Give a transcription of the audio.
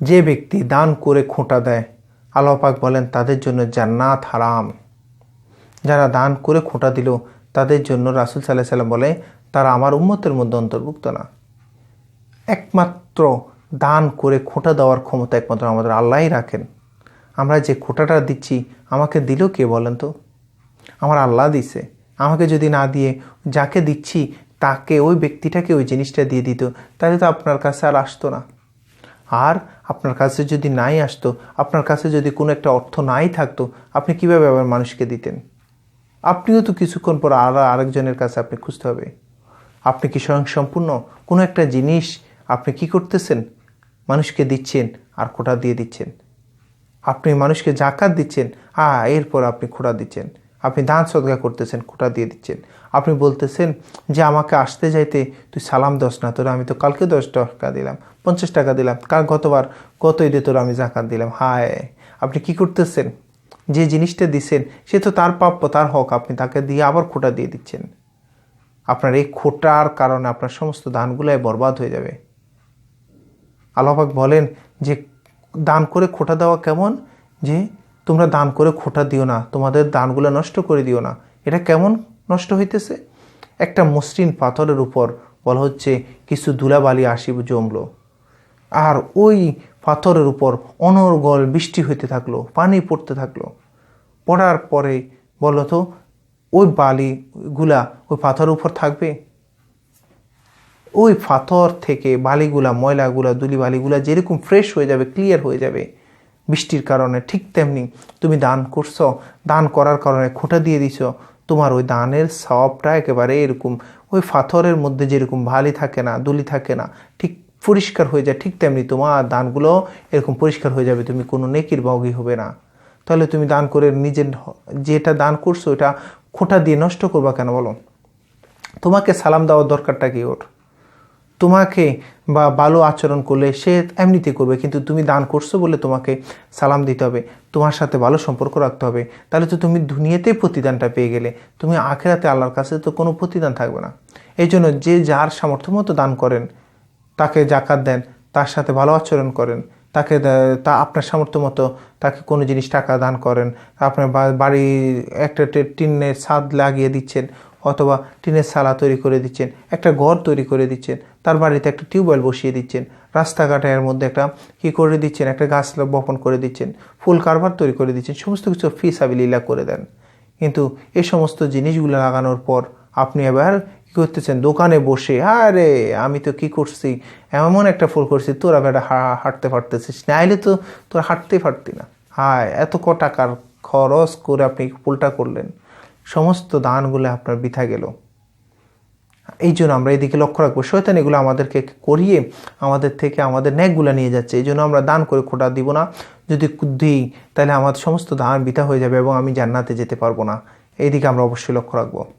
যে ব্যক্তি দান করে খোঁটা দেয়, আল্লাহ পাক বলেন, তাদের জন্য জান্নাত হারাম। যারা দান করে খোঁটা দিল, তাদের জন্য রাসুল সাল্লাহ সাল্লাম বলে, তারা আমার উন্মতের মধ্যে অন্তর্ভুক্ত না। একমাত্র দান করে খোঁটা দেওয়ার ক্ষমতা একমাত্র আমাদের আল্লাহই রাখেন। আমরা যে খোঁটাটা দিচ্ছি, আমাকে দিল কে বলেন তো? আমার আল্লাহ দিছে। আমাকে যদি না দিয়ে যাকে দিচ্ছি, তাকে, ওই ব্যক্তিটাকে ওই জিনিসটা দিয়ে দিত, তাহলে তো আপনার কাছে আর আসতো না। আর আপনার কাছে যদি নাই আসতো, আপনার কাছে যদি কোনো একটা অর্থ নাই থাকতো, আপনি কীভাবে আবার মানুষকে দিতেন? আপনিও তো কিছুক্ষণ পর আর আরেকজনের কাছে আপনি খুঁজতে হবে। আপনি কি স্বয়ং সম্পূর্ণ কোনো একটা জিনিস আপনি কি করতেছেন? মানুষকে দিচ্ছেন আর খোটা দিয়ে দিচ্ছেন। আপনি মানুষকে জাকাত দিচ্ছেন আ এরপর আপনি খোটা দিচ্ছেন। আপনি দান সদগা করতেছেন, খোটা দিয়ে দিচ্ছেন। আপনি বলতেছেন যে, আমাকে আসতে যাইতে তুই সালাম দশ না, তোরা আমি তো কালকে দশ টাকা দিলাম, পঞ্চাশ টাকা দিলাম, কাল গতবার গত ঈদে তোরা আমি জাকাত দিলাম? হায়, আপনি কি করতেছেন? যে জিনিসটা দিচ্ছেন সে তো তার প্রাপ্য, তার হক, আপনি তাকে দিয়ে আবার খোটা দিয়ে দিচ্ছেন। আপনার এই খোটার কারণে আপনার সমস্ত দানগুলাই বরবাদ হয়ে যাবে। আল্লাহাক বলেন যে, দান করে খোটা দেওয়া কেমন? যে তোমরা দান করে খোটা দিও না, তোমাদের দানগুলো নষ্ট করে দিও না। এটা কেমন নষ্ট হইতেছে? একটা মসৃণ পাথরের উপর বলা হচ্ছে, কিছু ধুলাবালি আসি জমল। আর ওই পাথরের উপর অনর্গল বৃষ্টি হইতে থাকল, পানি পড়তে থাকল। পড়ার পরে বলো তো, ওই বালিগুলা ওই পাথরের উপর থাকবে? ওই পাথর থেকে বালিগুলা, ময়লাগুলা দুলি বালিগুলা যেরকম ফ্রেশ হয়ে যাবে ক্লিয়ার হয়ে যাবে বৃষ্টির কারণে ঠিক তেমনি তুমি দান করছ, দান করার কারণে খোঁটা দিয়ে দিছ, তোমার ওই দানের সবটা একেবারে এরকম, ওই পাথরের মধ্যে যেরকম ভালি থাকে না, দুলি থাকে না, ঠিক পরিষ্কার হয়ে যায়, ঠিক তেমনি তোমার দানগুলো এরকম পরিষ্কার হয়ে যাবে, তুমি কোনো নেকির বাউগি হবে না। তাহলে তুমি দান করে নিজের যেটা দান করছ, ওটা খোঁটা দিয়ে নষ্ট করবা কেন বলো? তোমাকে সালাম দেওয়ার দরকারটা কি ওর? তোমাকে বা ভালো আচরণ করলে সে এমনিতে করবে, কিন্তু তুমি দান করছ বলে তোমাকে সালাম দিতে হবে, তোমার সাথে ভালো সম্পর্ক রাখতে হবে, তাহলে তো তুমি দুনিয়াতেই প্রতিদানটা পেয়ে গেলে, তুমি আখেরাতে আল্লাহর কাছে তো কোনো প্রতিদান থাকবে না। এই জন্য যে যার সামর্থ্য মতো দান করেন, তাকে জাকাত দেন, তার সাথে ভালো আচরণ করেন, তাকে তা আপনার সামর্থ্য মতো তাকে কোনো জিনিস টাকা দান করেন, আপনার বাড়ি একটা টিনের ছাদ লাগিয়ে দিচ্ছেন অথবা টিনের সালা তৈরি করে দিচ্ছেন, একটা ঘর তৈরি করে দিচ্ছেন, তার বাড়িতে একটা টিউবওয়েল বসিয়ে দিচ্ছেন রাস্তাঘাটের মধ্যে একটা কি করে দিচ্ছেন, একটা গাছ বপন করে দিচ্ছেন, ফুল কারবার তৈরি করে দিচ্ছেন, সমস্ত কিছু ফি সাবিলীলা করে দেন। কিন্তু এই সমস্ত জিনিসগুলো লাগানোর পর আপনি এবার কী করতেছেন? দোকানে বসে, আরে, আমি তো কি করছি? এমন একটা ফুল করছি, তোরা বেটা হাঁটতে পারতেছিস নাইলে তো তোরা হাঁটতেই পারতি না। হায়, এত ক টাকার খরচ করে আপনি ফুলটা করলেন। সমস্ত দানগুলো আপনার বৃথা গেল। এই জন্য আমরা এদিকে লক্ষ্য রাখব, শয়তান এগুলো আমাদেরকে করিয়ে আমাদের থেকে আমাদের ন্যাকগুলো নিয়ে যাচ্ছে। এই জন্য আমরা দান করে খোটা দিব না। যদি দিই, তাহলে আমাদের সমস্ত দান বৃথা হয়ে যাবে এবং আমি জান্নাতে যেতে পারব না। এইদিকে আমরা অবশ্যই লক্ষ্য রাখব।